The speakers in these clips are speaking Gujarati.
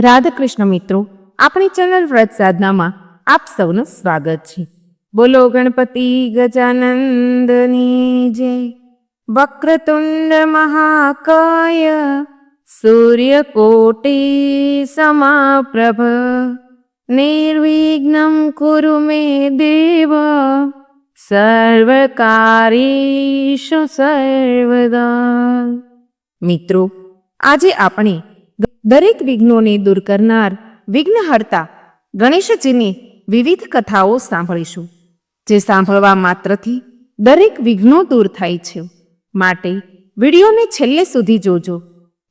રાધાકૃષ્ણ મિત્રો, આપણી ચેનલ વ્રત સાધનામાં આપ સૌનું સ્વાગત છે. બોલો ગણપતિ ગજાનંદની જય. વક્રતુંડ મહાકાય, સૂર્યકોટી સમાપ્રભ. નિર્વિઘ્નમ કુરુ મે દેવ સર્વકારીષુ સર્વદા. મિત્રો, આજે આપણે દરેક વિઘ્નોને દૂર કરનાર વિઘ્નહર્તા ગણેશજીની વિવિધ કથાઓ સાંભળીશું, જે સાંભળવા માત્રથી દરેક વિઘ્નો દૂર થાય છે. માટે વિડીયોને છેલ્લે સુધી જોજો,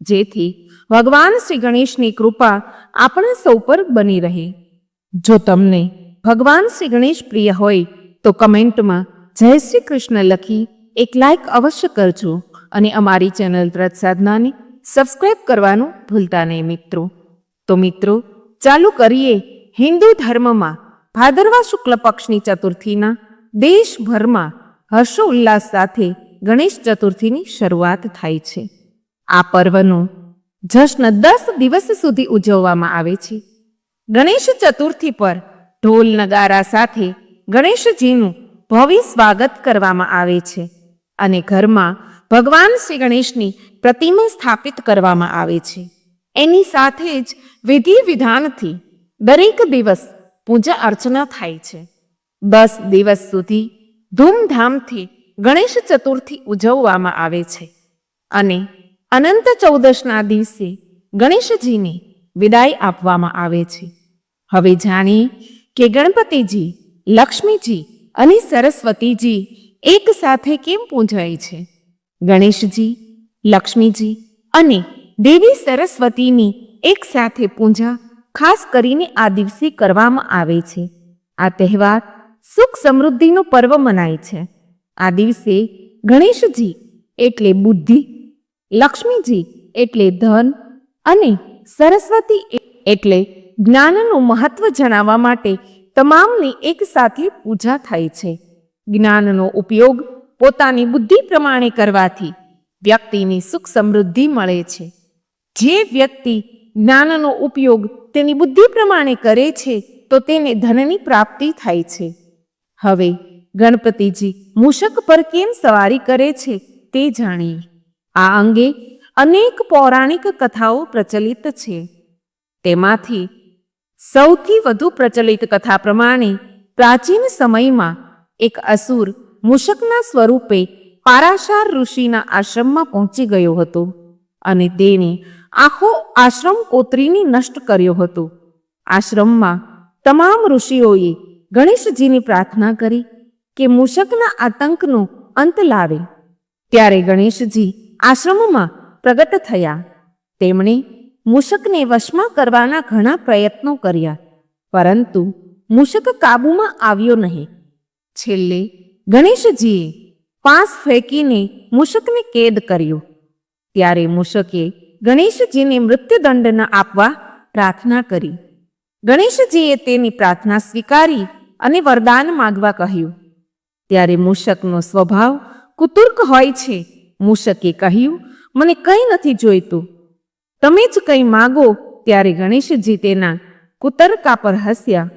જેથી ભગવાન શ્રી ગણેશની કૃપા આપણા સૌ પર બની રહે. જો તમને ભગવાન શ્રી ગણેશ પ્રિય હોય, તો કમેન્ટમાં જય શ્રી કૃષ્ણ લખી એક લાઇક અવશ્ય કરજો અને અમારી ચેનલ વ્રત સાધનાને સબસ્ક્રાઇબ કરવાનું ભૂલતા નહીં મિત્રો. તો મિત્રો, ચાલુ કરીએ હિન્દુ ધર્મમાં ભાદરવા શુક્લ પક્ષની ચતુર્થીના દેશભરમાં હર્ષોલ્લાસ સાથે ગણેશ ચતુર્થીની શરૂઆત થાય છે. આ પર્વનો જશ્ન દસ દિવસ સુધી ઉજવવામાં આવે છે. ગણેશ ચતુર્થી પર ઢોલ નગારા સાથે ગણેશજીનું ભવ્ય સ્વાગત કરવામાં આવે છે. અને ઘરમાં ભગવાન શ્રી ગણેશની પ્રતિમા સ્થાપિત કરવામાં આવે છે. એની સાથે જ વિધિ વિધાનથી દરેક દિવસ પૂજા અર્ચના થાય છે. દસ દિવસ સુધી ધૂમધામથી ગણેશ ચતુર્થી ઉજવવામાં આવે છે અને અનંત ચૌદશના દિવસે ગણેશજીને વિદાય આપવામાં આવે છે. હવે જાણીએ કે ગણપતિજી, લક્ષ્મીજી અને સરસ્વતીજી એક સાથે કેમ પૂજાય છે? ગણેશજી લક્ષ્મીજી અને દેવી સરસ્વતીની એક સાથે પૂજા ખાસ કરીને આ દિવસે કરવામાં આવે છે. આ તહેવાર સુખ સમૃદ્ધિનો પર્વ મનાય છે. આ દિવસે ગણેશજી એટલે બુદ્ધિ, લક્ષ્મીજી એટલે ધન અને સરસ્વતી એટલે જ્ઞાનનું મહત્વ જણાવવા માટે તમામની એક સાથે પૂજા થાય છે. જ્ઞાનનો ઉપયોગ પોતાની બુદ્ધિ પ્રમાણે કરવાથી વ્યક્તિની સુખ સમૃદ્ધિ મળે છે. જે વ્યક્તિ જ્ઞાનનો ઉપયોગ તેની બુદ્ધિ પ્રમાણે કરે છે, તો તેને ધનની પ્રાપ્તિ થાય છે. હવે ગણપતિજી મૂષક પર કેમ સવારી કરે છે તે જાણીએ. આ અંગે અનેક પૌરાણિક કથાઓ પ્રચલિત છે. તેમાંથી સૌથી વધુ પ્રચલિત કથા પ્રમાણે પ્રાચીન સમયમાં એક અસુર મૂષકના સ્વરૂપે પારાશાર ઋષિના આશ્રમમાં પહોંચી ગયો હતો અને તેણે આખો આશ્રમ કોતરીને નષ્ટ કર્યો હતો. આશ્રમમાં તમામ ઋષિઓએ ગણેશજીની પ્રાર્થના કરી કે મૂષકના આતંકનો અંત લાવે. ત્યારે ગણેશજી આશ્રમમાં પ્રગટ થયા. તેમણે મૂષકને વશમાં કરવાના ઘણા પ્રયત્નો કર્યા, પરંતુ મૂષક કાબૂમાં આવ્યો નહીં. છેલ્લે ગણેશજીએ પાસ ફેંકીને મૂષકને કેદ કર્યો. ત્યારે મૂષકે ગણેશજીને મૃત્યુદંડ ન આપવા પ્રાર્થના કરી. ગણેશજીએ તેની પ્રાર્થના સ્વીકારી અને વરદાન માગવા કહ્યું. ત્યારે મૂષકનો સ્વભાવ કુતુર્ક હોય છે. મૂષકે કહ્યું, મને કંઈ નથી જોઈતું. તમે જ કંઈ માગો ત્યારે ગણેશજી તેના કુતરકા પર હસ્યા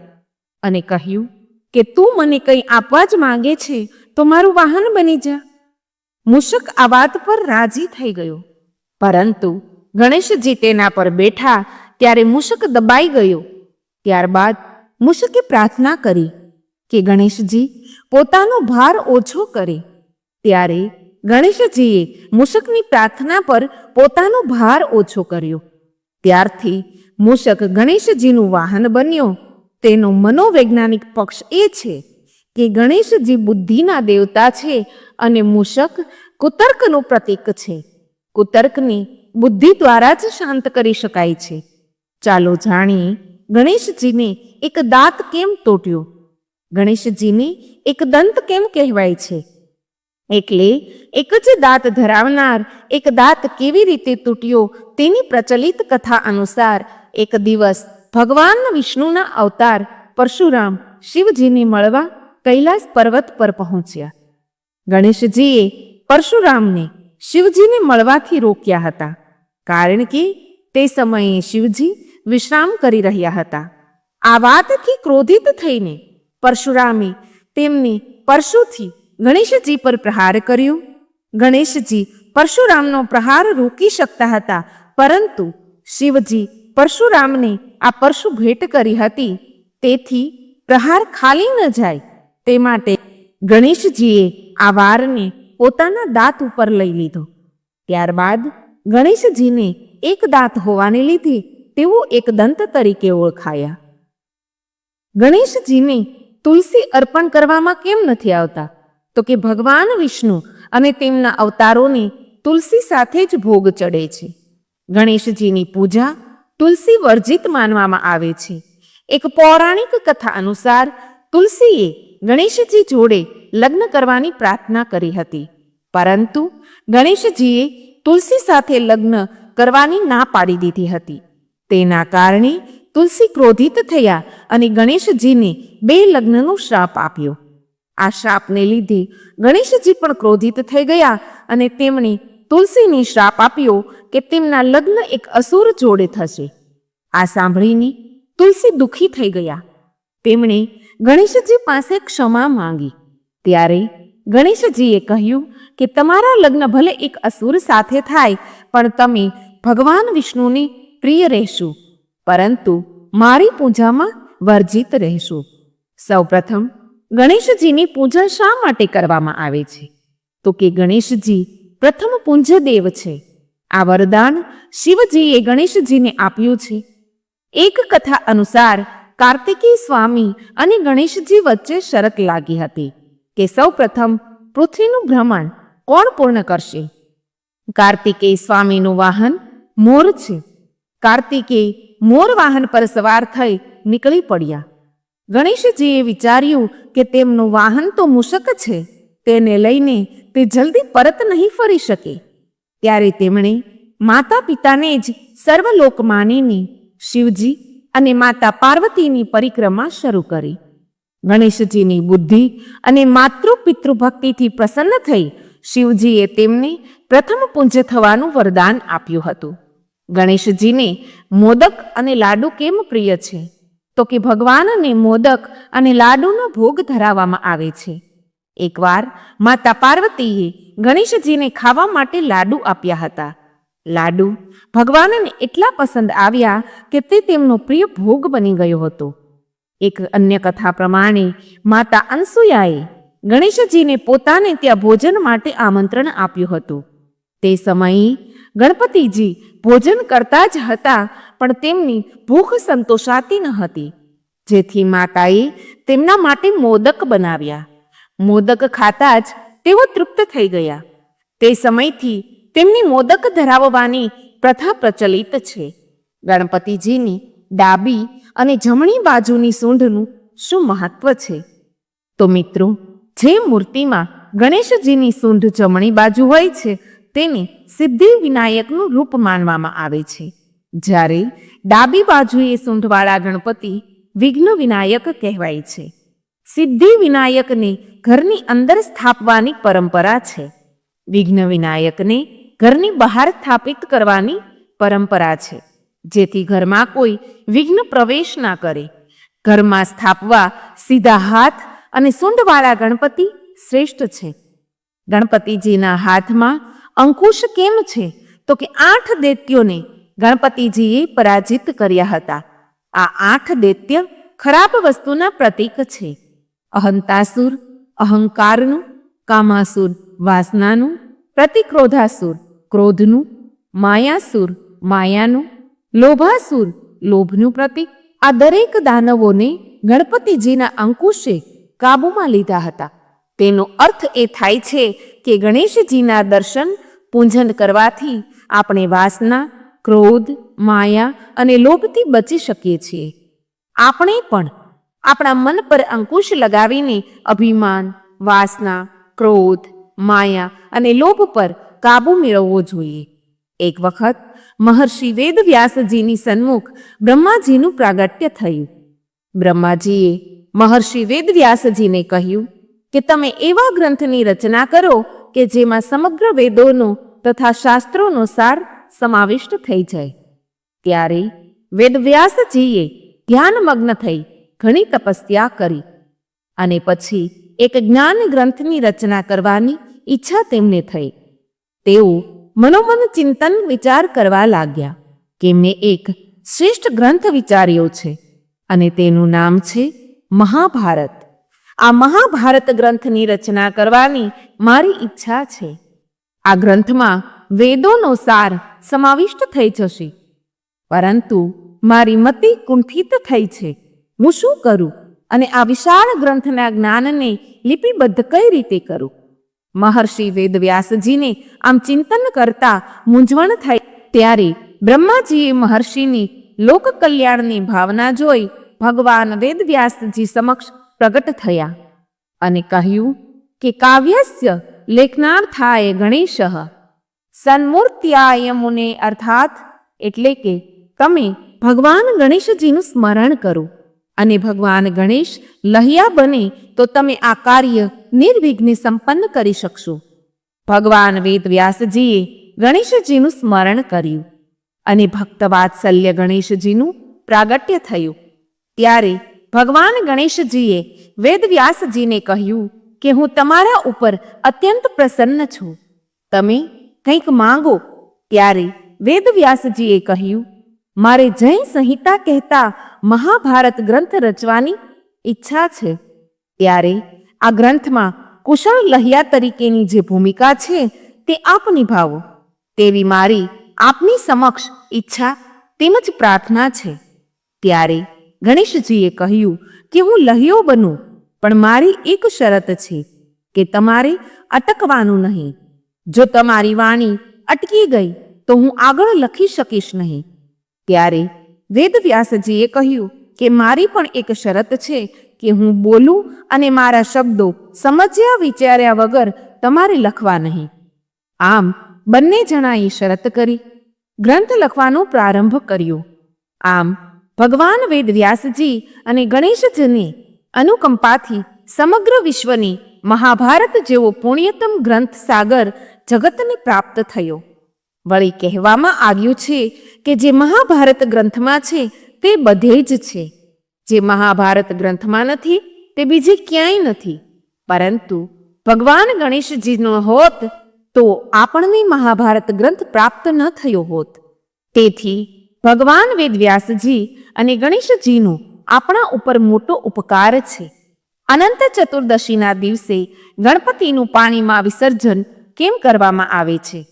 અને કહ્યું કે તું મને કંઈ આપવા જ માગે છે તો મારું વાહન બની જા. મૂષક આ વાત પર રાજી થઈ ગયો. પરંતુ ગણેશજી તેના પર બેઠા ત્યારે મૂષક દબાઈ ગયો. ત્યારબાદ મૂષકે પ્રાર્થના કરી કે ગણેશજી પોતાનો ભાર ઓછો કરે. ત્યારે ગણેશજીએ મૂષકની પ્રાર્થના પર પોતાનો ભાર ઓછો કર્યો. ત્યારથી મૂષક ગણેશજીનું વાહન બન્યો. તેનો મનોવૈજ્ઞાનિક પક્ષ એ છે કે ગણેશજી બુદ્ધિના દેવતા છે અને મૂષક કુતર્કનું પ્રતીક છે. કુતર્કની બુદ્ધિ દ્વારા જ શાંત કરી શકાય છે. ચાલો જાણીએ ગણેશજીને એક દાંત કેમ તૂટ્યો? ગણેશજીને એક દંત કેમ કહેવાય છે? એટલે એક જ દાંત ધરાવનાર એક દાંત કેવી રીતે તૂટ્યો તેની પ્રચલિત કથા અનુસાર એક દિવસ ભગવાન વિષ્ણુના અવતાર પરશુરામ શિવજીને મળવા કૈલાસ પર્વત પર પહોંચ્યા. ગણેશજીએ પરશુરામને શિવજીને મળવાથી રોક્યા હતા, કારણ કે તે સમયે શિવજી વિશ્રામ કરી રહ્યા હતા. આ વાતથી ક્રોધિત થઈને પરશુરામે તેમને પરશુથી ગણેશજી પર પ્રહાર કર્યો. ગણેશજી પરશુરામનો પ્રહાર રોકી શકતા હતા, પરંતુ શિવજી પરશુરામને આ પરશુ ભેટ કરી હતી. તેથી પ્રહાર ખાલી ન જાય તે માટે ગણેશજીએ આ વારને પોતાના દાંત ઉપર લઈ લીધો. ત્યારબાદ ગણેશજીને એક દાંત હોવાને લીધે તેઓ એક દંત તરીકે ઓળખાયા. ગણેશજીને તુલસી અર્પણ કરવામાં કેમ નથી આવતા? તો કે ભગવાન વિષ્ણુ અને તેમના અવતારોને તુલસી સાથે જ ભોગ ચડે છે. ગણેશજીની પૂજા તુલસી વર્જિત માનવામાં આવે છે. એક પૌરાણિક કથા અનુસાર તુલસીએ ગણેશજી જોડે લગ્ન કરવાની પ્રાર્થના કરી હતી. પરંતુ ગણેશજીએ તુલસી સાથે લગ્ન કરવાની ના પાડી દીધી હતી. તેના કારણે તુલસી ક્રોધિત થયા અને ગણેશજીને બે લગ્નનો શ્રાપ આપ્યો. આ શ્રાપને લીધે ગણેશજી પણ ક્રોધિત થઈ ગયા અને તેમણે તુલસીને શ્રાપ આપ્યો કે તેમના લગ્ન એક અસુર જોડે થશે. આ સાંભળીને તુલસી દુઃખી થઈ ગયા. તેમણે ગણેશજી પાસે ક્ષમા માંગી. ત્યારે ગણેશજીએ કહ્યું કે તમારા લગ્ન ભલે એક અસુર સાથે થાય, પણ તમે ભગવાન વિષ્ણુની પ્રિય રહેશો, પરંતુ મારી પૂજામાં વર્જિત રહેશો. સૌપ્રથમ ગણેશજીની પૂજા શા માટે કરવામાં આવે છે? તો કે ગણેશજી પ્રથમ પૂંજદેવ છે. આ વરદાન શિવજીએ ગણેશજીને આપ્યું છે. એક કથા અનુસાર કાર્તિકેય સ્વામી અને ગણેશજી વચ્ચે શરત લાગી હતી કે સૌપ્રથમ પૃથ્વીનું ભ્રમણ કોણ પૂર્ણ કરશે? કાર્તિકેય સ્વામીનું વાહન મોર છે. કાર્તિકેય મોર વાહન પર સવાર થઈ નીકળી પડ્યા. ગણેશજીએ વિચાર્યું કે તેમનું વાહન તો મૂષક છે, તેને લઈને તે જલ્દી પરત નહીં ફરી શકે. ત્યારે તેમણે માતા પિતાને જ સર્વલોક માનીને શિવજી અને માતા પાર્વતીની પરિક્રમા શરૂ કરી. ગણેશજીની બુદ્ધિ અને માતૃ પિતૃ ભક્તિથી પ્રસન્ન થઈ શિવજીએ તેમને પ્રથમ પૂજ્ય થવાનું વરદાન આપ્યું હતું. ગણેશજીને મોદક અને લાડુ કેમ પ્રિય છે? તો કે ભગવાનને મોદક અને લાડુનો ભોગ ધરાવવામાં આવે છે. એકવાર માતા પાર્વતીએ ગણેશજીને ખાવા માટે લાડુ આપ્યા હતા. લાડુ. ભગવાનને એટલા પસંદ આવ્યા કે તે તેમનો પ્રિય ભોગ બની ગયો હતો. એક અન્ય કથા પ્રમાણે માતા અનસુયાએ ગણેશજીને પોતાને ત્યાં ભોજન માટે આમંત્રણ આપ્યું હતું. તે સમયે ગણપતિજી ભોજન કરતા જ હતા, પણ તેમની ભૂખ સંતોષાતી ન હતી. જેથી માતાએ તેમના માટે મોદક બનાવ્યા. મોદક ખાતા જ તેઓ તૃપ્ત થઈ ગયા. તે સમયથી તેમની મોદક ધરાવવાની પ્રથા પ્રચલિત છે. ગણપતિજીની ડાબી અને જમણી બાજુની સૂંઢનું શું મહત્વ છે? તો મિત્રો, જે મૂર્તિમાં ગણેશજીની સૂંઢ જમણી બાજુ હોય છે, તેને સિદ્ધિ વિનાયકનું રૂપ માનવામાં આવે છે. જ્યારે ડાબી બાજુએ સૂંઢવાળા ગણપતિ વિઘ્ન વિનાયક કહેવાય છે. સિદ્ધિ વિનાયકને ઘરની અંદર સ્થાપવાની પરંપરા છે. વિઘ્ન વિનાયકને ઘરની બહાર સ્થાપિત કરવાની પરંપરા છે, જેથી ઘરમાં કોઈ વિઘ્ન પ્રવેશ ના કરે. ઘરમાં સ્થાપવા સીધા હાથ અને સૂંઢવાળા ગણપતિ શ્રેષ્ઠ છે. ગણપતિજીના હાથમાં અંકુશ કેમ છે? તો કે આઠ દૈત્યોને ગણપતિજીએ પરાજિત કર્યા હતા. આ આઠ દૈત્ય ખરાબ વસ્તુના પ્રતીક છે. અહંતાસુર, અહંકારનું, કામાસુર, વાસનાનું, પ્રતિક્રોધાસુર ક્રોધનું, માયાસુર, માયાનું, લોભાસુર, લોભનું પ્રતીક. આ દરેક દાનવોને ગણપતિજીના અંકુશે કાબૂમાં લીધા હતા. તેનો અર્થ એ થાય છે કે ગણેશજીના દર્શન પૂજન કરવાથી આપણે વાસના, ક્રોધ, માયા અને લોભથી બચી શકીએ છીએ. આપણે પણ આપણા મન પર અંકુશ લગાવીને અભિમાન, વાસના, ક્રોધ, માયા અને લોભ પર કાબુ મેળવવો જોઈએ. એક વખત મહર્ષિ વેદવ્યાસજીની સન્મુખ બ્રહ્માજીનું પ્રાગટ્ય થયું. બ્રહ્માજીએ મહર્ષિ વેદવ્યાસજીને કહ્યું કે તમે એવા ગ્રંથની રચના કરો કે જેમાં સમગ્ર વેદોનો તથા શાસ્ત્રોનો સાર સમાવિષ્ટ થઈ જાય. ત્યારે વેદવ્યાસજીએ ધ્યાનમગ્ન થઈ ઘણી તપસ્યા કરી અને પછી એક જ્ઞાન ગ્રંથની રચના કરવાની ઈચ્છા તેમને થઈ. તેઓ મનોમન ચિંતન વિચાર કરવા લાગ્યા કે મેં એક શ્રેષ્ઠ ગ્રંથ વિચાર્યો છે અને તેનું નામ છે મહાભારત. આ મહાભારત ગ્રંથની રચના કરવાની મારી ઈચ્છા છે. આ ગ્રંથમાં વેદોનો સાર સમાવિષ્ટ થઈ જશે. પરંતુ મારી મતિ કુંઠિત થઈ છે. હું શું કરું? અને આ વિશાળ ગ્રંથના જ્ઞાનને લિપિબદ્ધ કઈ રીતે કરું? મહર્ષિ વેદવ્યાસજીને આમ ચિંતન કરતા મૂંઝવણ થઈ. ત્યારે બ્રહ્માજીએ મહર્ષિની લોક કલ્યાણની ભાવના જોઈ ભગવાન વેદવ્યાસજી સમક્ષ પ્રગટ થયા અને કહ્યું કે કાવ્યસ્ય લેખનાર્થાય ગણેશ. સન્મૂર્ત્યાય મુને અર્થાત એટલે કે તમે ભગવાન ગણેશજીનું સ્મરણ કરો અને ભગવાન ગણેશ લહિયા બને તો તમે આ કાર્ય નિર્વિઘ્ને સંપન્ન કરી શકશો. ભગવાન વેદવ્યાસજીએ ગણેશજીનું સ્મરણ કર્યું અને ભક્તવાત્સલ્ય ગણેશજીનું પ્રાગટ્ય થયું. ત્યારે ભગવાન ગણેશજીએ વેદવ્યાસજીને કહ્યું કે હું તમારા ઉપર અત્યંત પ્રસન્ન છું. તમે કંઈક માંગો ત્યારે વેદવ્યાસજીએ કહ્યું, મારે જૈન સંહિતા કહેતા મહાભારત ગ્રંથ રચવાની ઈચ્છા છે. ત્યારે આ ગ્રંથમાં કુશળ લહિયા તરીકેની જે ભૂમિકા છે તે આપ નિભાવો. તેવી મારી આપની સમક્ષ ઈચ્છા તેમજ પ્રાર્થના છે. ત્યારે ગણેશજીએ કહ્યું કે હું લહિયો બનું, પણ મારી એક શરત છે કે તમારે અટકવાનું નહીં. જો તમારી વાણી અટકી ગઈ, તો હું આગળ લખી શકીશ નહીં. ત્યારે વેદવ્યાસજીએ કહ્યું કે મારી પણ એક શરત છે કે હું બોલું અને મારા શબ્દો સમજ્યા વિચાર્યા વગર તમારે લખવા નહીં. આમ બંને જણાએ શરત કરી, ગ્રંથ લખવાનો પ્રારંભ કર્યો. આમ ભગવાન વેદવ્યાસજી અને ગણેશજીની અનુકંપાથી સમગ્ર વિશ્વની મહાભારત જેવો પુણ્યતમ ગ્રંથ સાગર જગતને પ્રાપ્ત થયો. વળી કહેવામાં આવ્યું છે કે જે મહાભારત ગ્રંથમાં છે તે બધે જ છે. જે મહાભારત ગ્રંથમાં નથી, તે બીજે ક્યાંય નથી. પરંતુ ભગવાન ગણેશજીનો હોત, તો આપણને મહાભારત ગ્રંથ પ્રાપ્ત ન થયો હોત. તેથી ભગવાન વેદવ્યાસજી અને ગણેશજીનો આપણા ઉપર મોટો ઉપકાર છે. અનંત ચતુર્દશીના દિવસે ગણપતિનું પાણીમાં વિસર્જન કેમ કરવામાં આવે છે?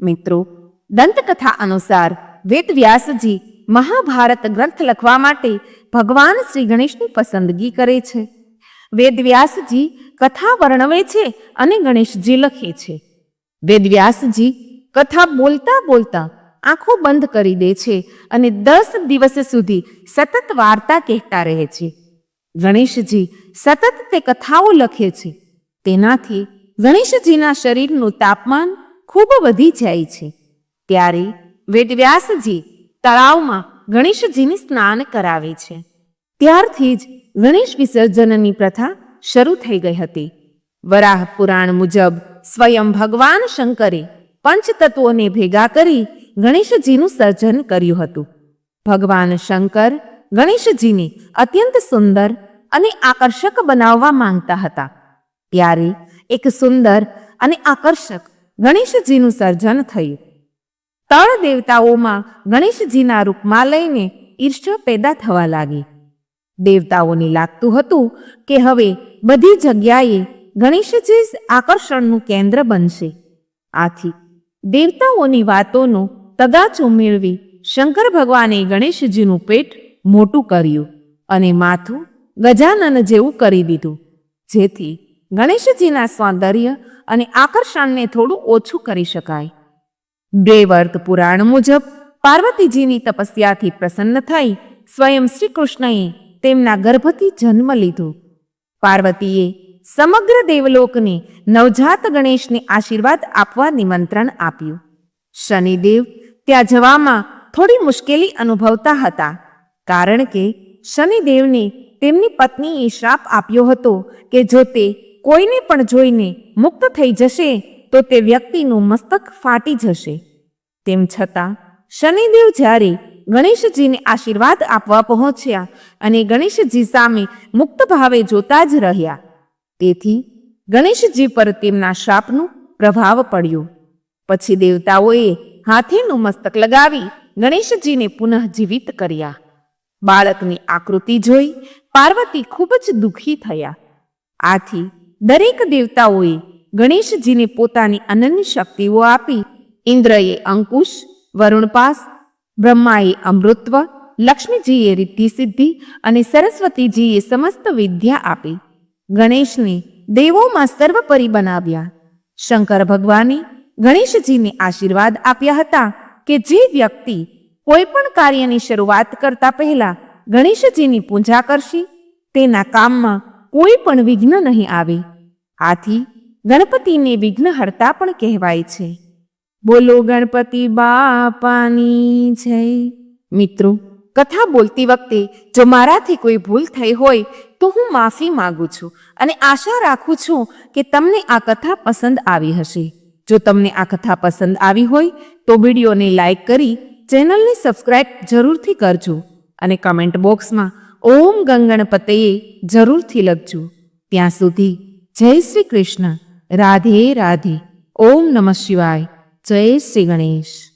મિત્રો, દંતકથા અનુસાર વેદવ્યાસજી મહાભારત ગ્રંથ લખવા માટે ભગવાન શ્રી ગણેશની પસંદગી કરે છે. વેદવ્યાસજી કથા વર્ણવે છે અને ગણેશજી લખે છે. વેદવ્યાસજી કથા બોલતા બોલતા આંખો બંધ કરી દે છે અને દસ દિવસ સુધી સતત વાર્તા કહેતા રહે છે. ગણેશજી સતત તે કથાઓ લખે છે. તેનાથી ગણેશજીના શરીરનું તાપમાન ખૂબ વધી જાય છે. ત્યારે વેદવ્યાસજી તળાવમાં ગણેશજીની સ્નાન કરાવે છે. ત્યારથી જ ગણેશ વિસર્જનની પ્રથા શરૂ થઈ ગઈ હતી. વરાહ પુરાણ મુજબ સ્વયં ભગવાન શંકરે પંચતત્વોને ભેગા કરી ગણેશજીનું સર્જન કર્યું હતું. ભગવાન શંકર ગણેશજીને અત્યંત સુંદર અને આકર્ષક બનાવવા માંગતા હતા. ત્યારે એક સુંદર અને આકર્ષક ગણેશજીનું સર્જન થયું. તળ દેવતાઓમાં ગણેશજીના રૂપમાં લઈને ઈર્ષ્યા પેદા થવા લાગી. દેવતાઓને લાગતું હતું કે હવે બધી જગ્યાએ ગણેશજી જ આકર્ષણનું કેન્દ્ર બનશે. આથી દેવતાઓની વાતોનો તગાચો મેળવી શંકર ભગવાને ગણેશજીનું પેટ મોટું કર્યું અને માથું ગજાનન જેવું કરી દીધું, જેથી ગણેશજીના સૌંદર્ય અને આકર્ષણને થોડું ઓછું કરી શકાય. દેવર્ત પુરાણ મુજબ પાર્વતીજીની તપસ્યાથી પ્રસન્ન થઈ સ્વયં શ્રી કૃષ્ણએ તેમના ગર્ભથી જન્મ લીધો. પાર્વતીએ સમગ્ર દેવલોકને નવજાત ગણેશને આશીર્વાદ આપવા નિમંત્રણ આપ્યું. શનિદેવ ત્યાં જવામાં થોડી મુશ્કેલી અનુભવતા હતા, કારણ કે શનિદેવને તેમની પત્નીએ શ્રાપ આપ્યો હતો કે જો તે કોઈને પણ જોઈને મુક્ત થઈ જશે તો તે વ્યક્તિનું મસ્તક ફાટી જશે. તેમ છતાં, શનિદેવ જ્યારે ગણેશજીને આશીર્વાદ આપવા પહોંચ્યા અને ગણેશજી સામે મુક્ત ભાવે જોતા જ રહ્યા, તેથી ગણેશજી પર તેમના શાપનું પ્રભાવ પડ્યો. પછી દેવતાઓએ હાથીનું મસ્તક લગાવી ગણેશજીને પુનઃ જીવિત કર્યા. બાળકની આકૃતિ જોઈ પાર્વતી ખૂબ જ દુઃખી થયા. આથી દરેક દેવતાઓએ ગણેશજીને પોતાની અનન્ય શક્તિઓ આપી. ઇન્દ્રએ અંકુશ, વરુણપાસ, બ્રહ્માએ અમૃત્વ લક્ષ્મીજીએ રિદ્ધિ સિદ્ધિ અને સરસ્વતીજીએ સમસ્ત વિદ્યા આપી. ગણેશને દેવોમાં સર્વપરી બનાવ્યા. શંકર ભગવાને ગણેશજીને આશીર્વાદ આપ્યા હતા કે જે વ્યક્તિ કોઈ પણ કાર્યની શરૂઆત કરતા પહેલા ગણેશજીની પૂજા કરશે, તેના કામમાં કોઈ પણ વિઘ્ન નહીં આવે. આથી ગણપતિને વિઘ્નહર્તા પણ કહેવાય છે. બોલો ગણપતિ બાપાની જય. મિત્રો, કથા બોલતી વખતે જો મારાથી કોઈ ભૂલ થઈ હોય, તો હું માફી માગું છું અને આશા રાખું છું કે તમને આ કથા પસંદ આવી હશે. જો તમને આ કથા પસંદ આવી હોય, તો વિડીયોને લાઈક કરી ચેનલને સબસ્ક્રાઈબ જરૂરથી કરજો અને કમેન્ટ બોક્સમાં ઓમ ગંગણપતયે જરૂરથી લખજો. ત્યાં સુધી જય શ્રી કૃષ્ણ. રાધે રાધે. ઓમ નમઃ શિવાય. જય શ્રી ગણેશ.